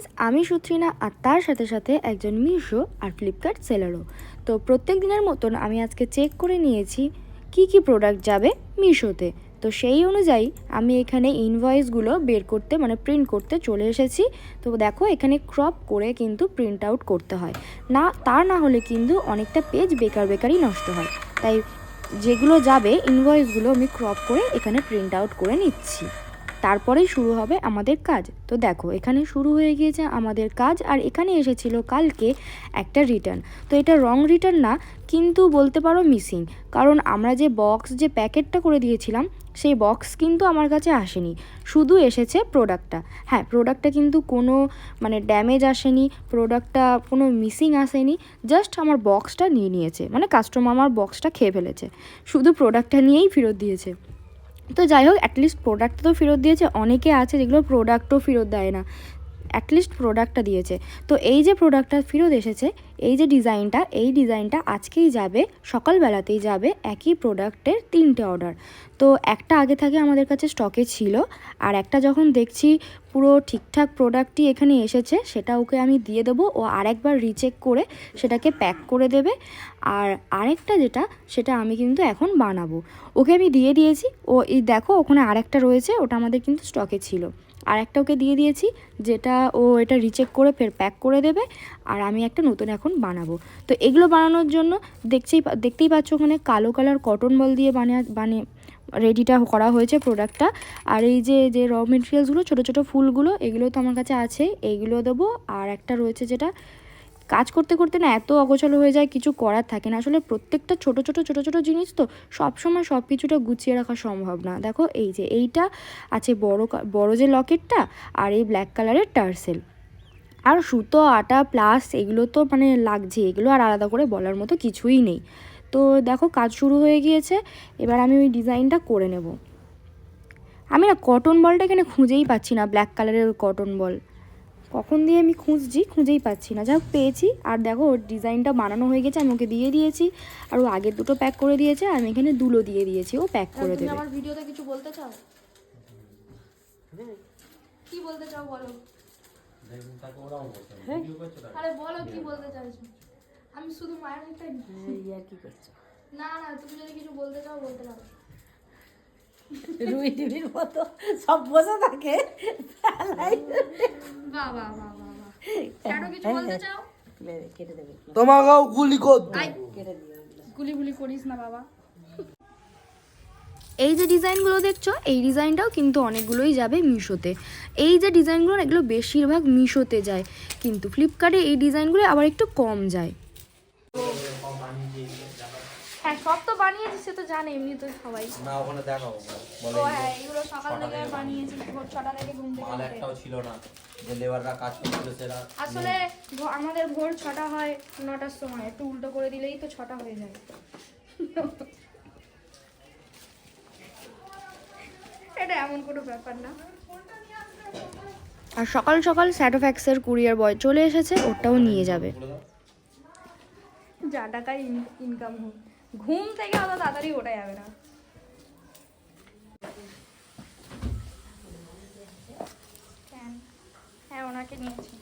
Guys আমি সুত্রিনা আর তার সাথে সাথে একজন মিশো আর ফ্লিপকার্ট সেলারও তো প্রত্যেক দিনের মতন আমি আজকে চেক করে নিয়েছি কি কি প্রোডাক্ট যাবে মিশোতে। তো সেই অনুযায়ী আমি এখানে ইনভয়েসগুলো বের করতে মানে প্রিন্ট করতে চলে এসেছি। তো দেখো, এখানে ক্রপ করে কিন্তু প্রিন্ট আউট করতে হয়। না, তা না হলে কিন্তু অনেকটা পেজ বেকার বেকারই নষ্ট হয়। তাই যেগুলো যাবে ইনভয়েসগুলো আমি ক্রপ করে এখানে প্রিন্ট আউট করে নিচ্ছি। তারপরেই শুরু হবে আমাদের কাজ। তো দেখো, এখানে শুরু হয়ে গিয়েছে আমাদের কাজ আর এখানে এসেছিল কালকে একটা রিটার্ন তো এটা রং রিটার্ন না, কিন্তু বলতে পারো মিসিং কারণ আমরা যে বক্স যে প্যাকেটটা করে দিয়েছিলাম, সেই বক্স কিন্তু আমার কাছে আসেনি। শুধু এসেছে প্রোডাক্টটা হ্যাঁ প্রোডাক্টটা কিন্তু কোনো মানে ড্যামেজ আসেনি প্রোডাক্টটা কোনো মিসিং আসেনি জাস্ট আমার বক্সটা নিয়ে নিয়েছে। মানে কাস্টমার আমার বক্সটা খেয়ে ফেলেছে। শুধু প্রোডাক্টটা নিয়েই ফেরত দিয়েছে। তো যাই হোক অ্যাটলিস্ট প্রোডাক্ট তো ফেরত দিয়েছে। অনেকে আছে যেগুলো প্রোডাক্টও ফেরত দেয় না। অ্যাটলিস্ট প্রোডাক্টটা দিয়েছে। তো এই যে প্রোডাক্টটা ফেরত এসেছে, এই যে ডিজাইনটা এই ডিজাইনটা আজকেই যাবে, সকালবেলাতেই যাবে একই প্রোডাক্টের তিনটে অর্ডার তো একটা আগে থেকে আমাদের কাছে স্টকে ছিল, আর একটা যখন দেখছি পুরো ঠিকঠাক প্রোডাক্টটি এখানে এসেছে, সেটা ওকে আমি দিয়ে দেবো, ও আরেকবার রিচেক করে সেটাকে প্যাক করে দেবে। আর আরেকটা যেটা, সেটা আমি কিন্তু এখন বানাবো। ওকে আমি দিয়ে দিয়েছি, ও এই দেখো ওখানে আরেকটা রয়েছে, ওটা আমাদের কিন্তু স্টকে ছিল। আর একটা ওকে দিয়ে দিয়েছি, যেটা ও এটা রিচেক করে ফের প্যাক করে দেবে, আর আমি একটা নতুন এখন বানাবো। তো এগুলো বানানোর জন্য দেখছেই দেখতেই পাচ্ছ ওখানে কালো কালার কটন বল দিয়ে বানিয়ে বানিয়ে রেডিটা করা হয়েছে প্রোডাক্টটা আর এই যে যে র মেটেরিয়ালসগুলো ছোটো ছোটো ফুলগুলো, এগুলো তো আমার কাছে আছে এইগুলো দেবো। আর একটা রয়েছে যেটা কাজ করতে করতে না এত অগোছালো হয়ে যায়, কিছু করার থাকে না। আসলে প্রত্যেকটা ছোট ছোট ছোট ছোট জিনিস তো সবসময় সব কিছুটা গুছিয়ে রাখা সম্ভব না। দেখো এই যে এইটা আছে বড় বড় যে লকেটটা আর এই ব্ল্যাক কালারের টার্সেল। আর সুতো, আটা, প্লাস এগুলো তো মানে লাগছে এগুলো আর আলাদা করে বলার মতো কিছুই নেই। তো দেখো কাজ শুরু হয়ে গিয়েছে, এবার আমি ওই ডিজাইনটা করে নেব। আমি না কটন বলটা এখানে খুঁজেই পাচ্ছি না ব্ল্যাক কালারের কটন বল কখন দিয়ে আমি খুঁজছি খুঁজেই পাচ্ছি না। যাই হোক পেয়েছি। আর দেখো ওর ডিজাইনটা বানানো হয়ে গেছে আমি ওকে দিয়ে দিয়েছি। আর ও আগের দুটো প্যাক করে দিয়েছে আর আমি এখানে দুলো দিয়ে দিয়েছি ও প্যাক করে তুমি দেবে। আমার ভিডিওতে কিছু বলতে চাও? কি বলতে চাও বলো? আরে বলো কি বলতে চাইছো? আমি শুধু মায়ের মুখটাই ইয়ার কি করছ? না না তুমি যদি কিছু বলতে চাও বলতে পারো। রুই ডিবির মতো সব বসে থাকে কেন কিছু বলতে চাও? কেটে দেবে। তোমাকেও গুলি কর। কেটে গুলি গুলি করিস না বাবা। এই যে ডিজাইনগুলো দেখছ এই ডিজাইনটাও কিন্তু অনেকগুলোই যাবে মিশোতে। এই যে ডিজাইনগুলো এগুলো বেশিরভাগ মিশোতে যায়। কিন্তু ফ্লিপকার্টে এই ডিজাইনগুলো আবার একটু কম যায়। হ্যাঁ সব তো বানিয়েছি সে তো জানে এমনি তো সবাই। না ওখানে দেখাও বলে ও হ্যাঁ এগুলো সকাল থেকে বানিয়েছি ভোর ছটা থেকে ঘুম থেকে মাল একটাও ছিল না যে লেবাররা কাজ করছিল সেরা আসলে আমাদের ভোর ছটা হয় নটার সময় একটু উল্টো করে দিলেই তো ছটা হয়ে যায়। এটা এমন কোনো ব্যাপার না। আর সকাল সকাল স্যাটোফ্যাক্সের কুরিয়ার বয় চলে এসেছে ওটাও নিয়ে যাবে। যা টাকা ইনকাম হোক। ঘুম থেকে অত তাড়াতাড়ি ওঠা যাবে না। কেন? হ্যাঁ ওনাকে নিয়েছি।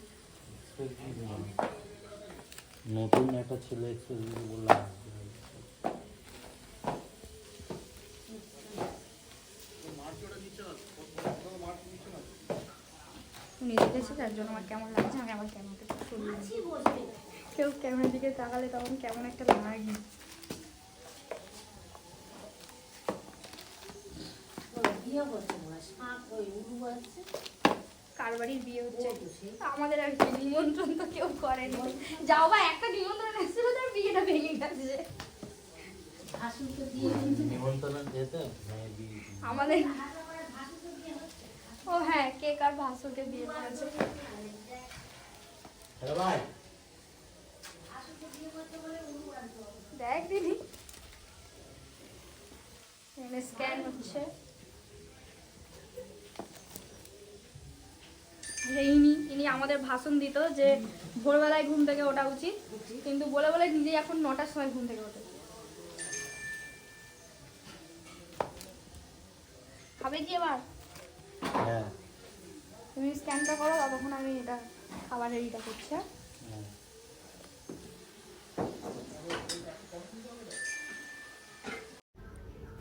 নতুন একটা ছেলে বললাম। উনি দেখেছে তার জন্য আমার কেমন লাগছে আমি আবার ক্যামেরাটা। কেউ ক্যামেরার দিকে তাকালে তখন কেমন একটা লাগে বিয়ে করছে মনে হয়, সাপ ওই উলু আছে। কার বাড়ির বিয়ে হচ্ছে? আমাদের আর নিমন্ত্রণ তো কেউ করেনি। যাও বা একটা নিমন্ত্রণ এসেছিল তার বিয়েটা ভেঙে গেছে। আমাদের ও হ্যাঁ বিয়ে করেছে? হ্যালো ভাই। দেখ দিদি। স্ক্যান হচ্ছে। আমাদের ভাষণ দিত যে ভোরবেলায় ঘুম থেকে ওঠা উচিত কিন্তু বলে বলে নিজেই এখন নটার সময় ঘুম থেকে ওঠে। খাবে কি এবার? হ্যাঁ। তুমি স্ক্যানটা করো ততক্ষণ আমি এটা খাবারের ইটা করছি হ্যাঁ।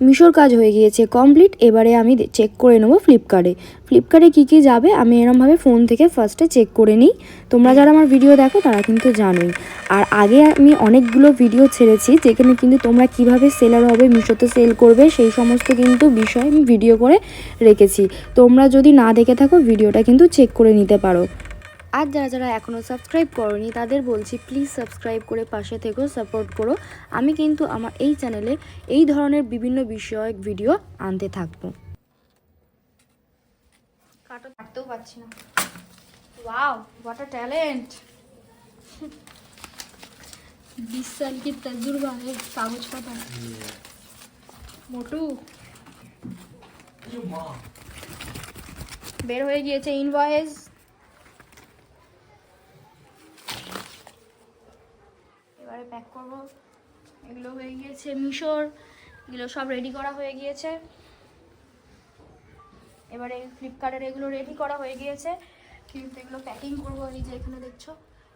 মিশোর কাজ হয়ে গিয়েছে কমপ্লিট। এবারে আমি চেক করে নেব ফ্লিপকার্টে ফ্লিপকার্টে কী কী যাবে? আমি এরমভাবে ফোন থেকে ফার্স্টে চেক করে নিই। তোমরা যারা আমার ভিডিও দেখো, তারা কিন্তু জানোই। আর আগে আমি অনেকগুলো ভিডিও ছেড়েছি, যেখানে কিন্তু তোমরা কীভাবে সেলার হবে, মিশোতে সেল করবে, সেই সমস্ত কিন্তু বিষয় আমি ভিডিও করে রেখেছি। তোমরা যদি না দেখে থাকো ভিডিওটা কিন্তু চেক করে নিতে পারো। আর যারা যারা এখনও সাবস্ক্রাইব করনি তাদের বলছি প্লিজ সাবস্ক্রাইব করে পাশে থেকেও সাপোর্ট করো আমি কিন্তু আমার এই চ্যানেলে এই ধরনের বিভিন্ন বিষয়ক ভিডিও আনতে থাকবো কাটো কাটতেও পারছি না ওয়াও হোয়াট আ ট্যালেন্ট बीस साल की तजुर्बा है कागज का था মোটু বের হয়ে গিয়েছে ইনভয়েস এগুলো হয়ে গিয়েছে মিশোর, এগুলো সব রেডি করা হয়ে গিয়েছে। এবারে ফ্লিপকার্টের এগুলো রেডি করা হয়ে গিয়েছে। কিন্তু এগুলো প্যাকিং করব এই যে এখানে দেখছ,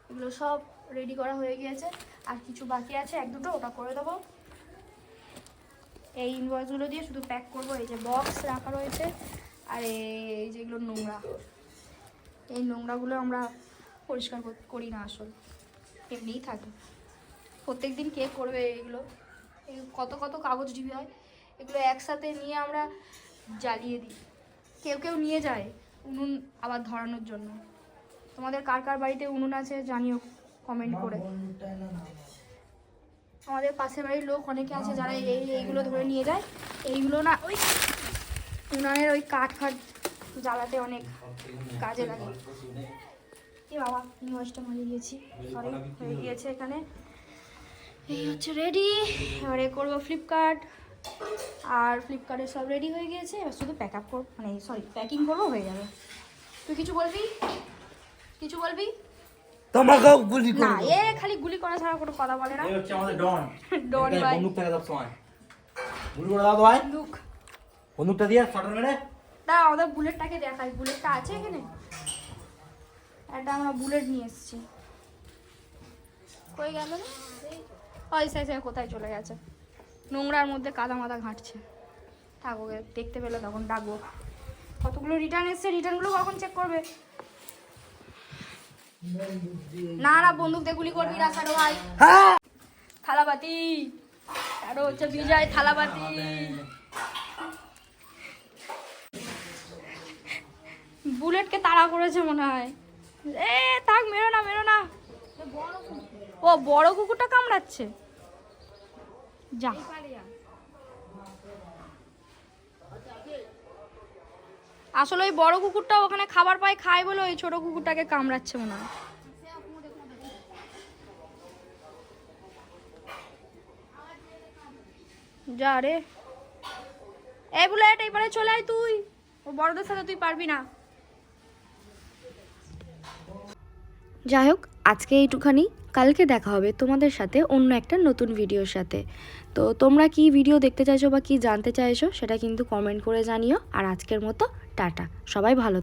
এগুলো সব রেডি করা হয়ে গিয়েছে। আর কিছু বাকি আছে, এক দুটো, ওটা করে দেবো। এই ইনভয়েসগুলো দিয়ে শুধু প্যাক করব, এই যে বক্স রাখা রয়েছে, আর এই যেগুলো নোংরা। এই নোংরাগুলো আমরা পরিষ্কার কর- না আসল, এমনিই থাকে। প্রত্যেক দিন কে করবে এগুলো? কত কত কাগজ ডিবি হয়, এগুলো একসাথে নিয়ে আমরা জ্বালিয়ে দিই। কেউ কেউ নিয়ে যায় উনুন আবার ধরানোর জন্য। তোমাদের কার কার বাড়িতে উনুন আছে জানিও কমেন্ট করে। আমাদের পাশের বাড়ির লোক অনেকে আছে যারা এই এইগুলো ধরে নিয়ে যায়। এইগুলো না ওই উনানের ওই কাঠ ফাট জ্বালাতে অনেক কাজে লাগে। এ বাবা ইনভয়েসটা মারিয়ে দিয়েছি। সরি, হয়ে গিয়েছে এখানে। এই হচ্ছে রেডি এবারে করব ফ্লিপকার্ট আর ফ্লিপকার্টে সব রেডি হয়ে গিয়েছে এবার শুধু প্যাক আপ করব মানে সরি প্যাকিং করব হয়ে যাবে। তুই কিছু বলবি? কিছু বলবি? তোমাকেও গুলি না এ খালি গুলি করা ছাড়া কোনো কথা বলে না। এই হচ্ছে আমাদের ডন ডন এটাই ভাই। বন্দুক থাকে সব সময়। গুলি করে দাও ভাই বন্দুক। বন্দুকটা দিয়ে শটার মেরে। দাঁড়া আমাদের বুলেটটাকে দেখাই। বুলেটটা আছে এখানে? একটা আমরা বুলেট নিয়ে এসেছি। কই গেল রে? ওই সাই সাই কোথায় চলে গেছে। নোংরার মধ্যে কাদা মাদা ঘাঁটছে। থাক ওকে দেখতে পেলে তখন ডাকবো। কতগুলো রিটার্ন এসছে রিটার্নগুলো কখন চেক করবে? না না বন্দুক দিয়ে গুলি করবি না সারো ভাই। থালাবাতি। আর হচ্ছে বিজয় থালাবাতি। বুলেটকে তাড়া করেছে মনে হয়। এ থাক মেরো না মেরো না। ও বড় কুকুরটা কামড়াচ্ছে। যা। আসলে ওই বড় কুকুরটা ওখানে খাবার পায়, খায় বলে ওই ছোট কুকুরটাকে কামড়াচ্ছে মনে হয়। যা রে। এই বুলেট এবারে চলে আয় তুই। ও বড়দের সাথে তুই পারবি না। যাই হোক, আজকে এইটুখানি। কালকে দেখা হবে তোমাদের সাথে অন্য একটা নতুন ভিডিওর সাথে। তো তোমরা কি ভিডিও দেখতে চাইছো বা কি জানতে চাইছো সেটা কিন্তু কমেন্ট করে জানিও। আর আজকের মতো টাটা। সবাই ভালো